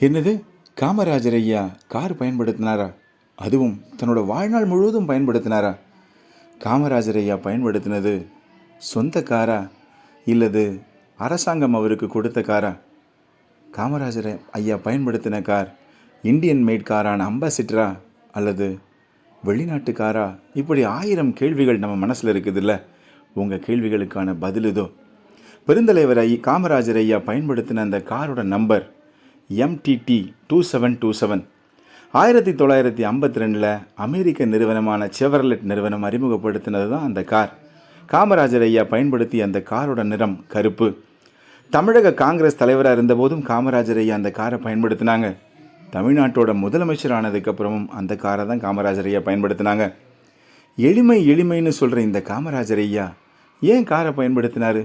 என்னது? காமராஜர் ஐயா கார் பயன்படுத்தினாரா? அதுவும் தன்னோட வாழ்நாள் முழுவதும் பயன்படுத்தினாரா? காமராஜர் ஐயா பயன்படுத்தினது சொந்த காரா? இல்லது அரசாங்கம் அவருக்கு கொடுத்த காரா? காமராஜர் ஐயா பயன்படுத்தின கார் இந்தியன் மேட் காரான அம்பாசிட்டரா அல்லது வெளிநாட்டு காரா? இப்படி ஆயிரம் கேள்விகள் நம்ம மனசில் இருக்குதுல்ல. உங்கள் கேள்விகளுக்கான பதில் இதோ. பெருந்தலைவர் ஐ காமராஜர் ஐயா பயன்படுத்தின அந்த காரோட number MTD two seven two seven ஆயிரத்தி தொள்ளாயிரத்தி ஐம்பத்தி ரெண்டில் அமெரிக்க நிறுவனமான செவர்லெட் நிறுவனம் அறிமுகப்படுத்தினது தான் அந்த கார். காமராஜர் ஐயா பயன்படுத்திய அந்த காரோட நிறம் கருப்பு. தமிழக காங்கிரஸ் தலைவராக இருந்தபோதும் காமராஜர் ஐயா அந்த காரை பயன்படுத்தினாங்க. தமிழ்நாட்டோட முதலமைச்சர் ஆனதுக்கப்புறமும் அந்த காரை தான் காமராஜர் ஐயா பயன்படுத்தினாங்க. எளிமை எளிமைன்னு சொல்கிற இந்த காமராஜர் ஐயா ஏன் காரை பயன்படுத்தினாரு?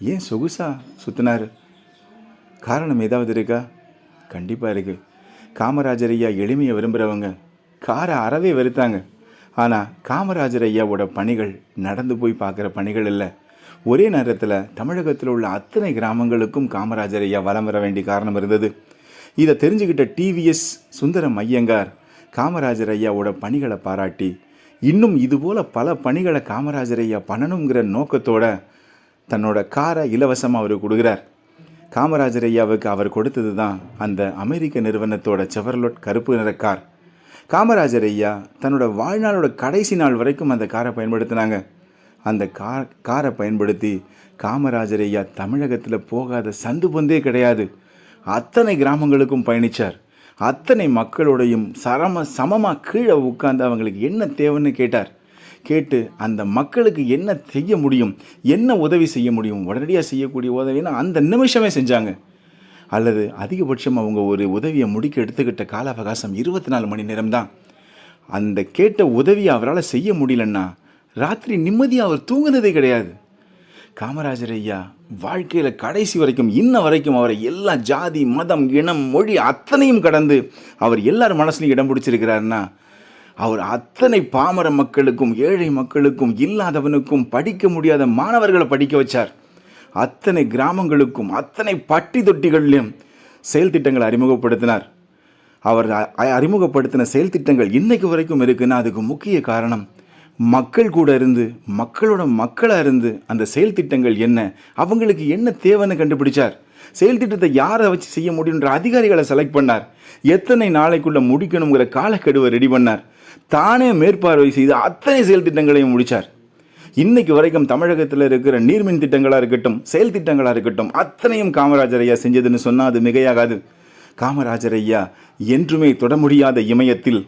ஏன் சொகுசா சுற்றினார் காரணம் ஏதாவது இருக்கா? கண்டிப்பாக இருக்குது காமராஜர் ஐயா எளிமையை விரும்புகிறவங்க காரை அறவே வெறுத்தாங்க. ஆனால் காமராஜர் ஐயாவோட பணிகள் நடந்து போய் பார்க்குற பணிகள் இல்லை. ஒரே நேரத்தில் தமிழகத்தில் உள்ள அத்தனை கிராமங்களுக்கும் காமராஜர் ஐயா வலம் வர வேண்டிய காரணம் இருந்தது. இதை தெரிஞ்சுக்கிட்ட டிவிஎஸ் சுந்தரம் ஐயங்கார் காமராஜர் ஐயாவோட பணிகளை பாராட்டி இன்னும் இதுபோல் பல பணிகளை காமராஜர் ஐயா பண்ணணுங்கிற நோக்கத்தோட தன்னோட காரை இலவசமாக அவர் கொடுக்குறார். காமராஜர் ஐயாவுக்கு அவர் கொடுத்தது தான் அந்த அமெரிக்க நிறுவனத்தோட செவர்லோட் கருப்பு நிற கார். காமராஜர் ஐயா தன்னோட வாழ்நாளோட கடைசி நாள் வரைக்கும் அந்த காரை பயன்படுத்தினாங்க. அந்த கார் காரை பயன்படுத்தி காமராஜர் ஐயா தமிழகத்தில் போகாத சந்து பொந்தே கிடையாது. அத்தனை கிராமங்களுக்கும் பயணித்தார் அத்தனை மக்களோடையும் சரம சமமாக கீழே உட்காந்து அவங்களுக்கு என்ன தேவைன்னு கேட்டார். கேட்டு அந்த மக்களுக்கு என்ன செய்ய முடியும் என்ன உதவி செய்ய முடியும் உடனடியாக செய்யக்கூடிய உதவினா அந்த நிமிஷமே செஞ்சாங்க. அல்லது அதிகபட்சம் அவங்க ஒரு உதவியை முடிக்க எடுத்துக்கிட்ட கால அவகாசம் இருபத்தி நாலு மணி நேரம் தான் அந்த கேட்ட உதவியை அவரால் செய்ய முடியலன்னா ராத்திரி நிம்மதியாக அவர் தூங்குனதே கிடையாது. காமராஜர் ஐயா வாழ்க்கையில் கடைசி வரைக்கும் இன்ன வரைக்கும் அவரை எல்லா ஜாதி மதம் இனம் மொழி அத்தனையும் கடந்து அவர் எல்லார் மனசுலையும் இடம் பிடிச்சிருக்கிறாருன்னா அவர் அத்தனை பாமர மக்களுக்கும் ஏழை மக்களுக்கும் இல்லாதவனுக்கும் படிக்க முடியாத மாணவர்களை படிக்க வச்சார். அத்தனை கிராமங்களுக்கும் அத்தனை பட்டி தொட்டிகளிலும் செயல் திட்டங்களை அறிமுகப்படுத்தினார். அவர் அறிமுகப்படுத்தின செயல் திட்டங்கள் இன்னைக்கு வரைக்கும் இருக்குன்னா அதுக்கு முக்கிய காரணம் மக்கள் கூட இருந்து மக்களோட மக்களாக இருந்து அந்த செயல் திட்டங்கள் என்ன அவங்களுக்கு என்ன தேவைன்னு கண்டுபிடிச்சார். செயல் திட்டத்தை யாரை வச்சு செய்ய முடியுன்ற அதிகாரிகளை செலக்ட் பண்ணார். எத்தனை நாளைக்குள்ளே முடிக்கணுங்கிற காலக்கெடுவை ரெடி பண்ணார். தானே மேற்பார்வை செய்து அத்தனை செயல் திட்டங்களையும் முடிச்சார். இன்னைக்கு வரைக்கும் தமிழகத்தில் இருக்கிற நீர்மின் திட்டங்களாக இருக்கட்டும் செயல் திட்டங்களாக இருக்கட்டும் அத்தனையும் காமராஜர் ஐயா செஞ்சதுன்னு சொன்னால் அது மிகையாகாது. காமராஜர் ஐயா என்றுமே தொட முடியாத இமயத்தில்